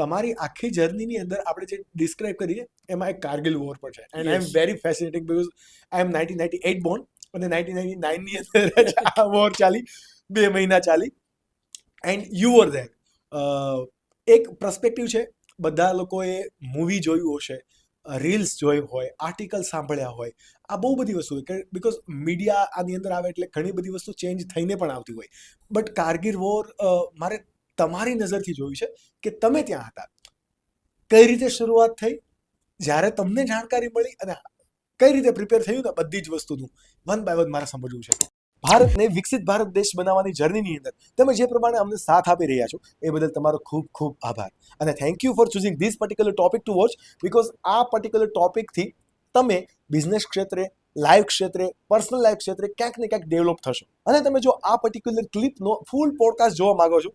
તમારી આખી જર્નીની અંદર આપણે જે ડિસ્ક્રાઇબ કરીએ એમાં એક કારગિલ વોર પણ છે. And I am very fascinating because I am nineteen ninety eight born અને નાઇન્ટીન નાઇન્ટી નાઇનની અંદર આ વોર ચાલી બે મહિના ચાલી. એન્ડ યુ વર ધેર એક પ્રસ્પેક્ટિવ છે બધા લોકોએ મૂવી જોયું હશે રીલ્સ જોઈ હોય આર્ટિકલ સાંભળ્યા હોય આ બહુ બધી વસ્તુ હોય. બિકોઝ મીડિયા આની અંદર આવે એટલે ઘણી બધી વસ્તુ ચેન્જ થઈને પણ આવતી હોય. બટ કારગિલ વોર મારે તમારી નજરથી જોયું છે કે તમે ત્યાં હતા. કઈ રીતે શરૂઆત થઈ? જ્યારે તમને જાણકારી મળી અને કઈ રીતે પ્રિપેર થયું ને બધી જ વસ્તુનું વન બાય વન મારે સમજવું છે. ભારતને વિકસિત ભારત દેશ બનાવવાની જર્નીની અંદર તમે જે પ્રમાણે અમને સાથ આપી રહ્યા છો, એ બદલ તમારો ખૂબ ખૂબ આભાર. અને thank you for choosing this particular topic to watch because આ પર્ટિક્યુલર ટોપિકથી તમે બિઝનેસ ક્ષેત્રે લાઈફ ક્ષેત્રે પર્સનલ લાઈફ ક્ષેત્રે ક્યાંક ને ક્યાંક ડેવલપ થશો. અને તમે જો આ પર્ટિક્યુલર ક્લિપનો ફૂલ પોડકાસ્ટ જોવા માગો છો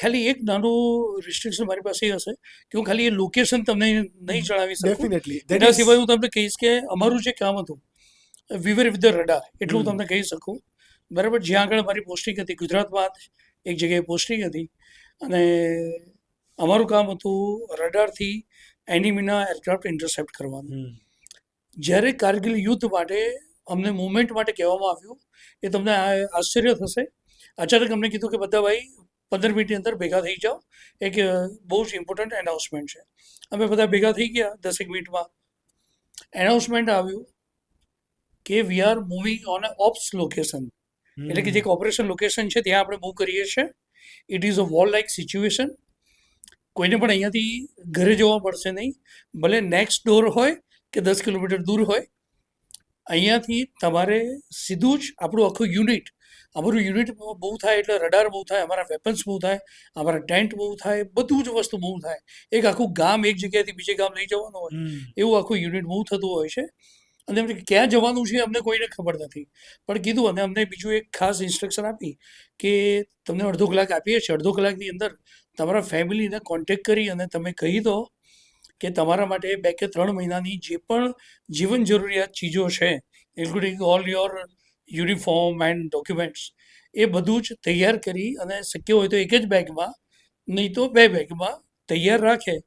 ખાલી એક નાનું રિસ્ટ્રિક્શન મારી પાસે એ હશે કે હું ખાલી એ લોકેશન તમને નહીં જણાવી શકું. ડેફિનેટલી એના સિવાય હું તમને કહીશ કે અમારું જે કામ હતું વિવેર વિથ ધ રડા એટલું હું તમને કહી શકું. બરાબર જ્યાં આગળ મારી પોસ્ટિંગ હતી ગુજરાતમાં એક જગ્યાએ પોસ્ટિંગ હતી. અને અમારું કામ હતું રડારથી એનિમીના એરક્રાફ્ટ ઇન્ટરસેપ્ટ કરવાનું. જ્યારે કારગિલ યુદ્ધ માટે અમને મુવમેન્ટ માટે કહેવામાં આવ્યું એ તમને આ- આશ્ચર્ય થશે. અચાનક અમને કીધું કે બધા ભાઈ પંદર મિનિટની અંદર ભેગા થઈ જાઓ. એક બહુ જ ઇમ્પોર્ટન્ટ એનાઉન્સમેન્ટ છે. અમે બધા ભેગા થઈ ગયા દસેક મિનિટમાં. એનાઉન્સમેન્ટ આવ્યું કે we are moving on a ops location એટલે કે જે ઓપરેશન લોકેશન છે ત્યાં આપણે મૂવ કરીએ છીએ. It is a war like situation કોઈને પણ અહીંયાથી ઘરે જવા પડશે નહીં. ભલે નેક્સ્ટ ડોર હોય કે દસ કિલોમીટર દૂર હોય. અહીંયાથી તમારે સીધું જ આપણું આખું યુનિટ અમારું યુનિટ બહુ થાય એટલે રડાર બહુ થાય અમારા વેપન્સ બહુ થાય અમારા ટેન્ટ બહુ થાય બધું જ વસ્તુ બહુ થાય. એક આખું ગામ એક જગ્યાએથી બીજે ગામ લઈ જવાનું હોય એવું આખું યુનિટ બહુ થતું હોય છે. અને એમને ક્યાં જવાનું છે અમને કોઈને ખબર નથી. પણ કીધું અને અમને બીજું એક ખાસ ઇન્સ્ટ્રક્શન આપી કે તમને અડધો કલાક આપીએ છીએ. અડધો કલાકની અંદર તમારા ફેમિલીને કોન્ટેક કરી અને તમે કહી દો કે તમારા માટે બે કે ત્રણ મહિનાની જે પણ જીવન જરૂરિયાત ચીજો છે including all your uniform and documents એ બધું જ તૈયાર કરી અને શક્ય હોય તો એક જ બેગમાં નહીં તો બે બેગમાં તૈયાર રાખે.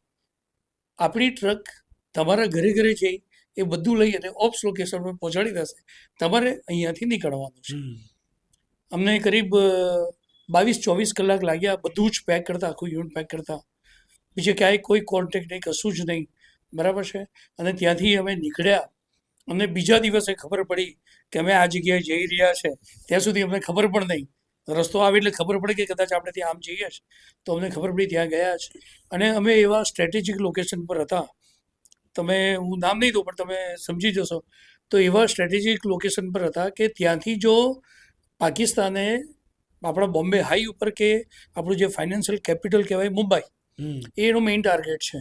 આપણી ટ્રક તમારા ઘરે ઘરે જઈ એ બધું લઈ અને ઓપ્સ લોકેશન પર પહોંચાડી દેશે. તમારે અહીંયાથી નીકળવાનું છે. અમને કરીબ બાવીસ ચોવીસ કલાક લાગ્યા બધું જ પેક કરતા આખું યુનિટ પેક કરતા. બીજે ક્યાંય કોઈ કોન્ટેક્ટ નહીં કશું જ નહીં. બરાબર છે? અને ત્યાંથી અમે નીકળ્યા. અમને બીજા દિવસે ખબર પડી કે અમે આ જગ્યાએ જઈ રહ્યા છે ત્યાં સુધી અમને ખબર પણ નહીં. રસ્તો આવે એટલે ખબર પડે કે કદાચ આપણે ત્યાં આમ જઈએ છે. તો અમને ખબર પડી ત્યાં ગયા છે. અને અમે એવા સ્ટ્રેટેજિક લોકેશન પર હતા. તમે હું નામ નહીં દઉં પણ તમે સમજી જશો. તો એવા સ્ટ્રેટેજિક લોકેશન પર હતા કે ત્યાંથી જો પાકિસ્તાને આપણા બોમ્બે હાઈ ઉપર કે આપણું જે ફાઇનાન્શિયલ કેપિટલ કહેવાય મુંબઈ એનો મેઇન ટાર્ગેટ છે.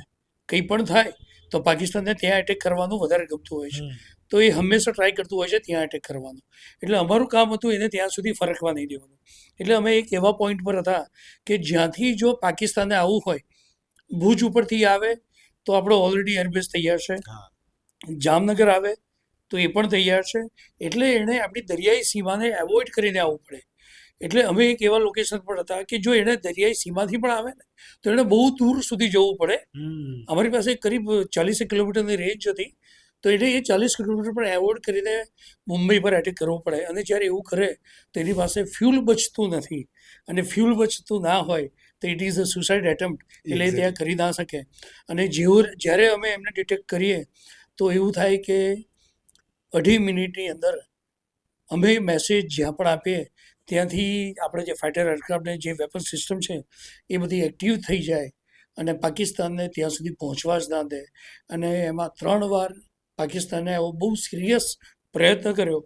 કંઈ પણ થાય તો પાકિસ્તાનને ત્યાં એટેક કરવાનું વધારે ગમતું હોય છે. તો એ હંમેશા ટ્રાય કરતું હોય છે ત્યાં એટેક કરવાનું. એટલે અમારું કામ હતું એને ત્યાં સુધી ફરકવા નહીં દેવાનું. એટલે અમે એક એવા પોઈન્ટ પર હતા કે જ્યાંથી જો પાકિસ્તાને આવવું હોય ભુજ ઉપરથી આવે તો આપણો ઓલરેડી એરબેઝ તૈયાર છે. જામનગર આવે તો એ પણ તૈયાર છે. એટલે એણે આપણી દરિયાઈ સીમાને એવોઇડ કરીને આવવું પડે. એટલે અમે એક એવા લોકેશન પર હતા કે જો એણે દરિયાઈ સીમાથી પણ આવે ને તો એણે બહુ દૂર સુધી જવું પડે. અમારી પાસે કરીબ ચાલીસેક કિલોમીટરની રેન્જ હતી. તો એટલે એ ચાલીસ કિલોમીટર પર એવોર્ડ કરીને મુંબઈ પર એટેક કરવો પડે. અને જ્યારે એવું કરે, તો એની પાસે ફ્યુલ બચતું નથી. અને ફ્યુલ બચતું ના હોય, તો it is a suicide attempt એટલે ત્યાં કરી ના શકે. અને જેવું જ્યારે અમે એમને ડિટેક્ટ કરીએ, તો એવું થાય કે અઢી મિનિટની અંદર અમે મેસેજ જ્યાં પણ આપીએ, ત્યાંથી આપણે જે ફાઇટર એરક્રાફ્ટને જે વેપન સિસ્ટમ છે, એ બધી એક્ટિવ થઈ જાય. અને પાકિસ્તાનને ત્યાં સુધી પહોંચવા જ ના દે. અને એમાં ત્રણ વાર પાકિસ્તાને એવો બહુ સિરિયસ પ્રયત્ન કર્યો.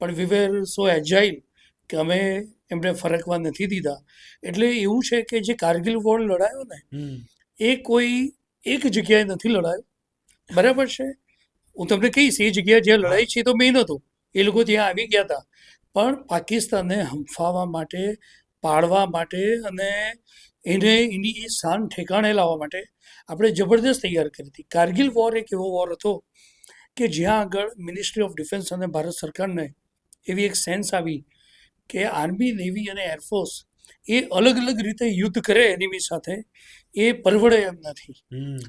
પણ વી વેર સો એજાઇલ કે અમે એમને ફરકવા નથી દીધા. એટલે એવું છે કે જે કારગિલ વોર લડાયો ને એ કોઈ એક જગ્યાએ નથી લડાયો. બરાબર છે? હું તમને કહીશ એ જગ્યાએ જ્યાં લડાઈ છે તો મેઇન હતું. એ લોકો ત્યાં આવી ગયા હતા. પણ પાકિસ્તાનને હંફાવવા માટે પાડવા માટે અને એને એની શાન ઠેકાણે લાવવા માટે આપણે જબરદસ્ત તૈયાર કરી હતી. કારગિલ વોર એક એવો વોર હતો કે જ્યાં આગળ મિનિસ્ટ્રી ઓફ ડિફેન્સ અને ભારત સરકારને એવી એક સેન્સ આવી કે આર્મી નેવી અને એરફોર્સ એ અલગ અલગ રીતે યુદ્ધ કરે એનિમી સાથે એ પરવડે એમ નથી.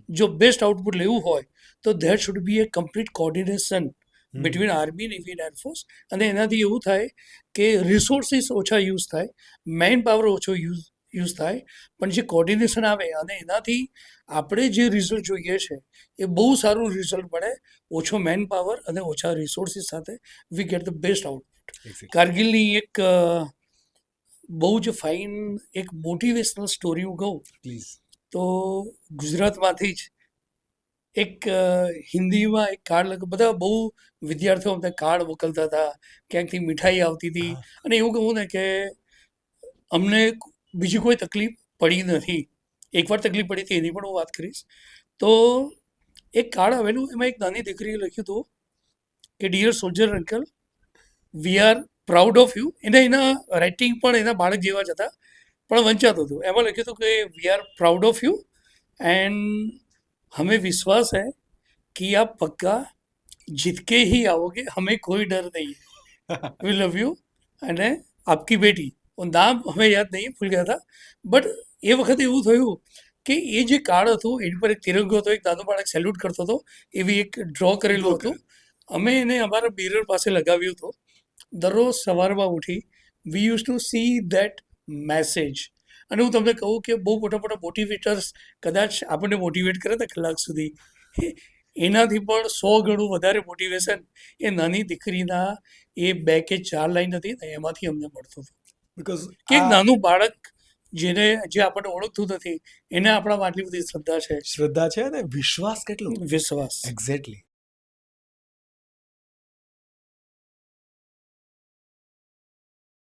જો બેસ્ટ આઉટપુટ લેવું હોય તો there should be a complete coordination between army navy and air force અને એનાથી એવું થાય કે રિસોર્સિસ ઓછા યુઝ થાય મેન પાવર ઓછો યુઝ યુઝ થાય પણ જે કોર્ડિનેશન આવે અને એનાથી આપણે જે રિઝલ્ટ જોઈએ છે એ બહુ સારું રિઝલ્ટ મળે ઓછો મેન પાવર અને ઓછા રિસોર્સિસ સાથે we get the best out કારગિલની એક બહુ જ ફાઇન એક મોટિવેશનલ સ્ટોરી હું કહું પ્લીઝ તો ગુજરાતમાંથી જ એક હિન્દીમાં એક કાર્ડ લખ બધા બહુ વિદ્યાર્થીઓ અમને કાર્ડ મોકલતા હતા ક્યાંકથી મીઠાઈ આવતી હતી અને એવું કહું ને કે અમને બીજી કોઈ તકલીફ પડી નથી. એકવાર તકલીફ પડી હતી એની પણ હું વાત કરીશ. તો એક કાર્ડ આવેલું, એમાં એક નાની દીકરીએ લખ્યું હતું કે dear soldier uncle we are proud of you એને એના રાઇટિંગ પણ એના બાળક જેવા જ હતા, પણ વંચાતું હતું. એમાં લખ્યું હતું કે we are proud of you and હમે વિશ્વાસ હૈ કે આપ પક્કા જીતકે હી આવોગે, હમે કોઈ ડર નહીં नहीं है वी लव यू एंड आपकी बेटी યાદ નહીં ભૂલ ગયા હતા. બટ એ વખતે એવું થયું કે એ જે કાર્ડ હતું એની પર એક તિરંગો હતો એક દાદો બાળક સેલ્યુટ કરતો હતો એવી એક ડ્રો કરેલું હતું. અમે એને અમારા મિરર પાસે લગાવ્યું હતું. દરરોજ સવારમાં ઉઠી we use to see that message અને હું તમને કહું કે બહુ મોટા મોટા મોટિવેટર્સ કદાચ આપણને મોટિવેટ કરે ને કલાક સુધી. એનાથી પણ સો ગણું વધારે મોટિવેશન એ નાની દીકરીના એ બે કે ચાર લાઈન હતી ને એમાંથી અમને મળતું હતું. બીકોઝ કે નાનું બાળક જેને જે આપણને ઓળખતું નથી એને આપણામાં આટલી બધી શ્રદ્ધા છે. શ્રદ્ધા છે અને વિશ્વાસ કેટલો? વિશ્વાસ. એક્ઝેક્ટલી